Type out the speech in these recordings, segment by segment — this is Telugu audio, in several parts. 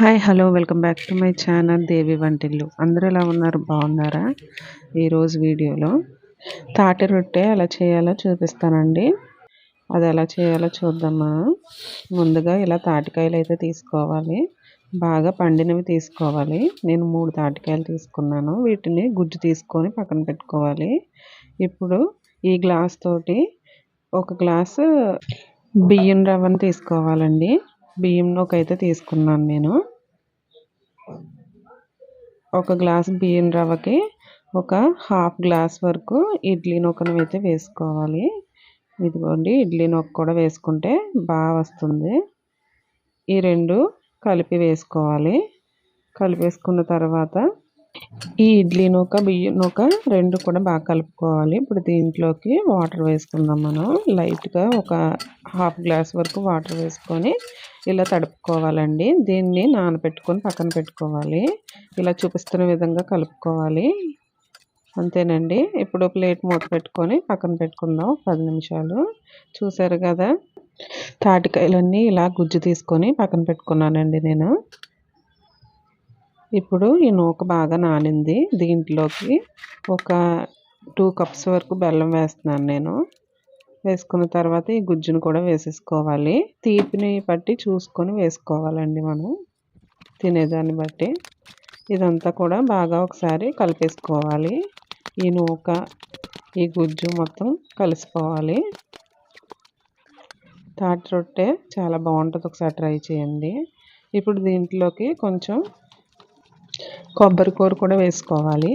Hi hello welcome back to my channel Devi వంటిల్లు అందరూ ఎలా ఉన్నారు? బాగున్నారా? ఈరోజు వీడియోలో తాటి రొట్టె ఎలా చేయాలో చూపిస్తానండి. అది ఎలా చేయాలో చూద్దామా? ముందుగా ఇలా తాటికాయలు అయితే తీసుకోవాలి. బాగా పండినవి తీసుకోవాలి. నేను మూడు తాటికాయలు తీసుకున్నాను. వీటిని గుజ్జు తీసుకొని పక్కన పెట్టుకోవాలి. ఇప్పుడు ఈ గ్లాస్ తోటి ఒక గ్లాసు బియ్యం రవ్వను తీసుకోవాలండి. బియ్యంలోకి అయితే తీసుకున్నాను నేను. ఒక గ్లాస్ బియ్యం రవ్వకి ఒక హాఫ్ గ్లాస్ వరకు ఇడ్లీ నూకను అయితే వేసుకోవాలి. ఇదిగోండి ఇడ్లీ నూక కూడా వేసుకుంటే బాగా వస్తుంది. ఈ రెండు కలిపి వేసుకోవాలి. కలిపేసుకున్న తర్వాత ఈ ఇడ్లీ నూక బియ్యం నూక రెండు కూడా బాగా కలుపుకోవాలి. ఇప్పుడు దీంట్లోకి వాటర్ వేసుకుందాం మనం. లైట్గా ఒక హాఫ్ గ్లాస్ వరకు వాటర్ వేసుకొని ఇలా తడుపుకోవాలండి. దీన్ని నానబెట్టుకొని పక్కన పెట్టుకోవాలి. ఇలా చూపిస్తున్న విధంగా కలుపుకోవాలి. అంతేనండి. ఇప్పుడు ప్లేట్ మూత పెట్టుకొని పక్కన పెట్టుకుందాం. పది నిమిషాలు. చూసారు కదా? తాటికాయలన్నీ ఇలా గుజ్జు తీసుకొని పక్కన పెట్టుకున్నానండి నేను. ఇప్పుడు ఈ నూక బాగా నానింది దీంట్లోకి. ఒక టూ కప్స్ వరకు బెల్లం వేస్తున్నాను నేను. వేసుకున్న తర్వాత ఈ గుజ్జును కూడా వేసేసుకోవాలి. తీపిని బట్టి చూసుకొని వేసుకోవాలండి మనం. తినేదాన్ని బట్టి. ఇదంతా కూడా బాగా ఒకసారి కలిపేసుకోవాలి. ఈ నూక ఈ గుజ్జు మొత్తం కలిసిపోవాలి. తాటి రొట్టె చాలా బాగుంటుంది. ఒకసారి ట్రై చేయండి. ఇప్పుడు దీంట్లోకి కొంచెం కొబ్బరి కూర కూడా వేసుకోవాలి.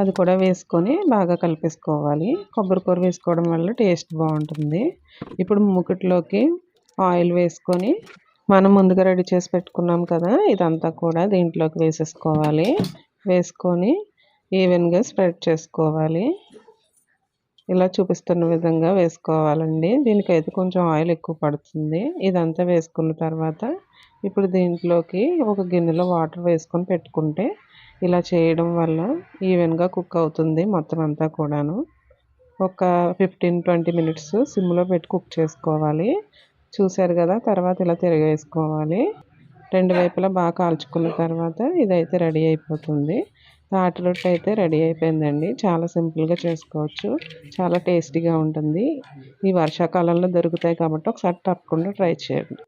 అది కూడా వేసుకొని బాగా కలిపేసుకోవాలి. కొబ్బరి కూర వేసుకోవడం వల్ల టేస్ట్ బాగుంటుంది. ఇప్పుడు మూకుట్లోకి ఆయిల్ వేసుకొని మనం ముందుగా రెడీ చేసి పెట్టుకున్నాం కదా ఇదంతా కూడా దీంట్లోకి వేసేసుకోవాలి. వేసుకొని ఈవెన్గా స్ప్రెడ్ చేసుకోవాలి. ఇలా చూపిస్తున్న విధంగా వేసుకోవాలండి. దీనికైతే కొంచెం ఆయిల్ ఎక్కువ పడుతుంది. ఇదంతా వేసుకున్న తర్వాత ఇప్పుడు దీంట్లోకి ఒక గిన్నెలో వాటర్ వేసుకొని పెట్టుకుంటే ఇలా చేయడం వల్ల ఈవెన్గా కుక్ అవుతుంది మొత్తం అంతా కూడాను. ఒక ఫిఫ్టీన్ ట్వంటీ మినిట్స్ సిమ్లో పెట్టి కుక్ చేసుకోవాలి. చూశారు కదా తర్వాత ఇలా తిరగేసుకోవాలి. రెండు వైపులా బాగా కాల్చుకున్న తర్వాత ఇదైతే రెడీ అయిపోతుంది. తాటి రొట్టె అయితే రెడీ అయిపోయిందండి. చాలా సింపుల్గా చేసుకోవచ్చు. చాలా టేస్టీగా ఉంటుంది. ఈ వర్షాకాలంలో దొరుకుతాయి కాబట్టి ఒకసారి తప్పకుండా ట్రై చేయండి.